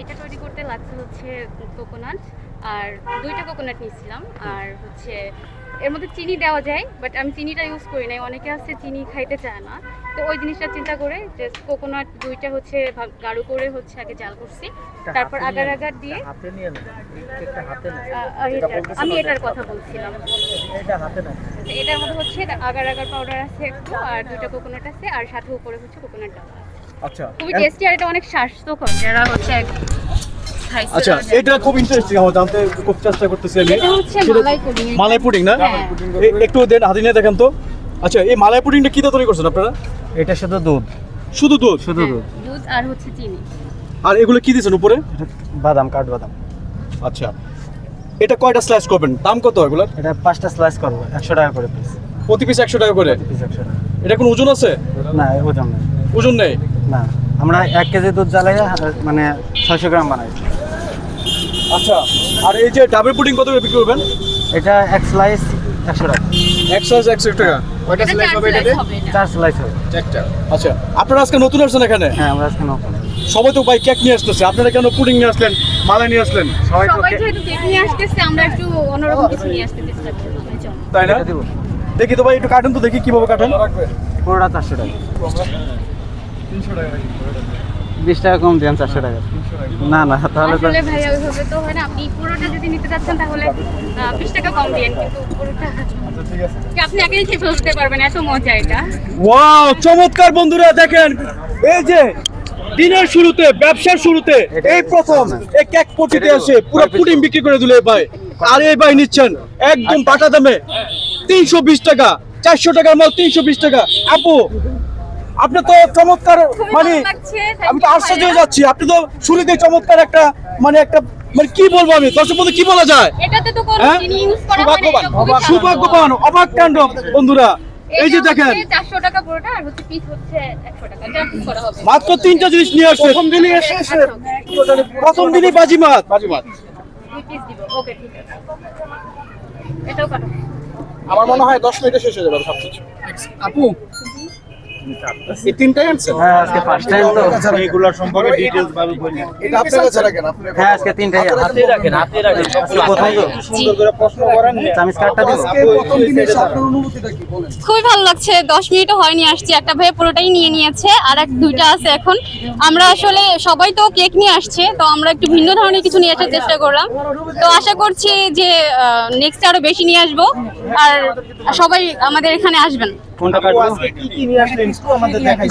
এটা তৈরি করতে লাগছে হচ্ছে কোকোনাট আর দুইটা কোকোনাট নিয়েছিলাম আর হচ্ছে এর মধ্যে চিনি দেওয়া যায় বাট আমি চিনিটা ইউজ করি নাই অনেকে আছে চিনি খাইতে চায় না। তো ওই জিনিসটা চিন্তা করে যে কোকোনাট দুইটা হচ্ছে গাঢ় করে হচ্ছে আগে জাল করছি তারপর আগার আগার দিয়ে আমি এটার কথা বলছিলাম। এটার মধ্যে হচ্ছে আগার আগার পাউডার আছে একটু আর দুইটা কোকোনাট আছে আর সাথে উপরে হচ্ছে কোকোনাট ডাল আচ্ছা খুবই টেস্টি আর এটা অনেক স্বাস্থ্যকর। যারা হচ্ছে আচ্ছা এটা খুব ইন্টারেস্টিং আমার জানতে খুব চেষ্টা করতেছি আমি। এটা হচ্ছে মালাই পুডিং মালাই পুডিং না? হ্যাঁ। একটু দেন হাতে নিয়ে দেখেন তো। আচ্ছা এই মালাই পুডিংটা কি দিয়ে তৈরি করছেন আপনারা? এটা শুধু দুধ। শুধু দুধ? শুধু দুধ। দুধ আর হচ্ছে চিনি। আর এগুলো কি দিয়েছেন উপরে? বাদাম কাঠবাদাম। আচ্ছা এটা কয়টা স্লাইস করবেন? দাম কত এগুলো? এটা পাঁচটা স্লাইস করব একশো টাকা করে পিস প্রতি পিস একশো টাকা করে? পিস একশো টাকা। এটা কোনো ওজন আছে? না ওজন নেই। ওজন নেই? না আমরা এক কেজি দুধ জ্বালাই মানে ছয়শো গ্রাম বানাই। আচ্ছা আর এই যে ডাবের পুডিং কত বিক্রি করবেন? এটা এক স্লাইস একশো টাকা। একশো একশো টাকা। কয়টা স্লাইস হবে এটাতে? চার স্লাইস হবে। আচ্ছা আপনারা আজকে নতুন আসছেন এখানে? হ্যাঁ আমরা আজকে নতুন। সবাই তো ভাই কেক নিয়ে আসতেছে। আপনারা কেন পুডিং নিয়ে আসলেন? মালাই নিয়ে আসলেন? সবাই তো কেক নিয়ে আসতেছে আমরা একটু অন্যরকম কিছু নিয়ে আসতে চেষ্টা করব তাই না? এটা দিব। দেখি তো ভাই একটু কাটেন তো দেখি কীভাবে কাটুন। পুরোটা চারশো টাকা। বিশ টাকা কম দেন চারশো টাকা। না না তাহলে তো আসলে ভাইয়া ওইভাবে তো হয় না। আপনি পুরোটা যদি নিতে চাচ্ছেন তাহলে বিশ টাকা কম দিন কিন্তু পুরোটা কি আপনি আগেই খেয়ে ফেলতে পারবেন এত মজা এটা। ওয়াও চমৎকার বন্ধুরা দেখেন এই যে দিনের শুরুতে ব্যবসার শুরুতে এই প্রথম এই কেক পটিতে আসে পুরো পুডিং বিক্রি করে দিল এই ভাই। আর এই ভাই নিচ্ছেন একদম পাটা দামে তিনশো বিশ টাকা চারশো টাকার মাল তিনশো বিশ টাকা। আপু আপনি তো চমৎকার মানে আমি তো আশ্চর্য হয়ে যাচ্ছি। আপনি তো শুরুতে চমৎকার একটা মানে একটা মানে কি বলব আমি দর্শক বন্ধু কি বলা যায়? এটাতে তো কোনো হ্যাঁ? সৌভাগ্যবান। অবাক কাণ্ড বন্ধুরা। এই যে দেখেন হচ্ছে 400 টাকা পুরোটা আর হচ্ছে পিস হচ্ছে 100 টাকা যা পিস করা হবে। মাত্র তিনটা জিনিস নিয়ে আসছে। প্রথম দিনই এসে আচ্ছা, প্রথম দিনই বাজিমাত। বাজিমাত। দুই পিস দিব ওকে ঠিক আছে। এটাও কাটো। আমার মনে হয় দশ মিনিটে শেষ হয়ে যাবে সবকিছু। আপু এই তিনটাই আনছেন? হ্যাঁ আজকে ফার্স্ট টাইম তো। এগুলোর সম্পর্কে ডিটেইলস ভাবে বললেন এটা আপনার কাছে রাখেন আপনি হ্যাঁ আজকে তিনটাই হাতে রাখেন হাতে রাখেন। প্রথম তো সুন্দর করে প্রশ্ন করেন। চামিচ কার্ডটা দিব আজকে প্রথম দিনে আপনার অনুভূতিটা কি বলেন? খুবই ভালো লাগছে। দশ মিনিটও হয়নি আসছি। একটা ভাই পুরোটাই নিয়ে নিয়েছে আর এক দুইটা আছে এখন। আমরা আসলে সবাই তো কেক নিয়ে আসছে তো আমরা একটু ভিন্ন ধরনের কিছু নিয়ে আসার চেষ্টা করলাম। তো আশা করছি যে নেক্সট আরও বেশি নিয়ে আসব আর সবাই আমাদের এখানে আসবেন। কোনটা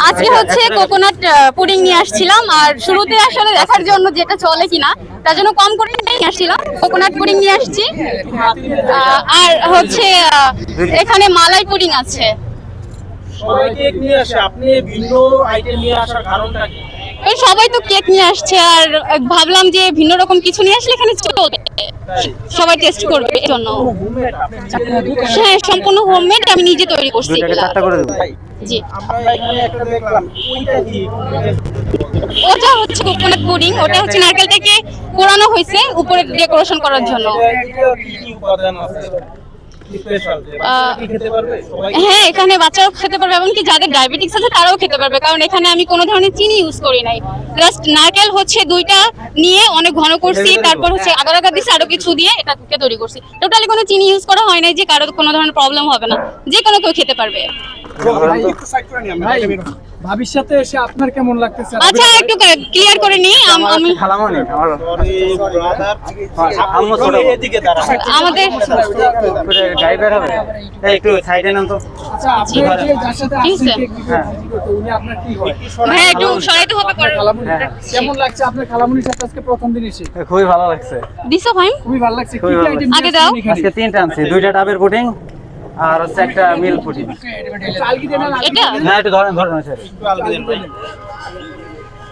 আজকে হচ্ছে কোকোনাট পুডিং নিয়ে আসছিলাম আর শুরুতে আসলে দেখার জন্য যেটা চলে কিনা তার জন্য কম করে নিয়ে আসছিলাম। কোকোনাট পুডিং নিয়ে আসছি। আর হচ্ছে এখানে মালাই পুডিং আছে। সবাই কেক নিয়ে আসে আপনি ভিন্ন আইটেম নিয়ে আসার কারণটা কি? সবাই তো কেক নিয়ে আসছে আর ভাবলাম যে ভিন্ন রকম কিছু নিয়ে আসলে এখানে চলবে সবাই টেস্ট করবে এই জন্য। হ্যাঁ সম্পূর্ণ হোমমেড আমি নিজে তৈরি করছি জি। আমরা এখানে একটা দেখলাম ওইটা কি? ওটা হচ্ছে কোকোনাট পুডিং ওটা হচ্ছে নারকেল থেকে কোরানো হয়েছে উপরে ডেকোরেশন করার জন্য। হ্যাঁ এখানে বাচ্চারাও খেতে পারবে এমনকি যাদের ডায়াবেটিস আছে তারাও খেতে পারবে। কারণ এখানে আমি কোনো ধরনের চিনি ইউজ করি নাই। জাস্ট নারকেল হচ্ছে দুইটা নিয়ে অনেক ঘন করছি তারপর হচ্ছে আগার আগার দিচ্ছি আরও কিছু দিয়ে এটাকে তৈরি করছি। টোটালি কোনো চিনি ইউজ করা হয় নাই যে কারও কোনো ধরনের প্রবলেম হবে না। যে কোনো কেউ খেতে পারবে। সাথে এসে আপনার কেমন লাগতেছে? আচ্ছা একটু ক্লিয়ার করে নিই আম- খালামনি আমার সরি ব্রাদার আম্মু ছোট এদিকে দাঁড়ান। আমাদের বের হবে। একটু সাইডে নাম তো আচ্ছা আপনি যে যার সাথে কি আসছেন হয়েছে? কেক বিক্রি করতে, উনি আপনার কি হয়? হ্যাঁ একটু সরাইতে হবে পরে হ্যাঁ। কেমন লাগছে? আপনার খালামুনির সাথে আজকে প্রথম দিন এসে? খুবই ভালো লাগছে। দিছো ভাই? খুবই ভালো লাগছে। কি কি আইটেম আগে দাও। আজকে তিনটা আনছি। দুইটা ডাবের পুডিং আর হচ্ছে একটা মিল পুটি কি এটা? ধরেন ধরেন স্যার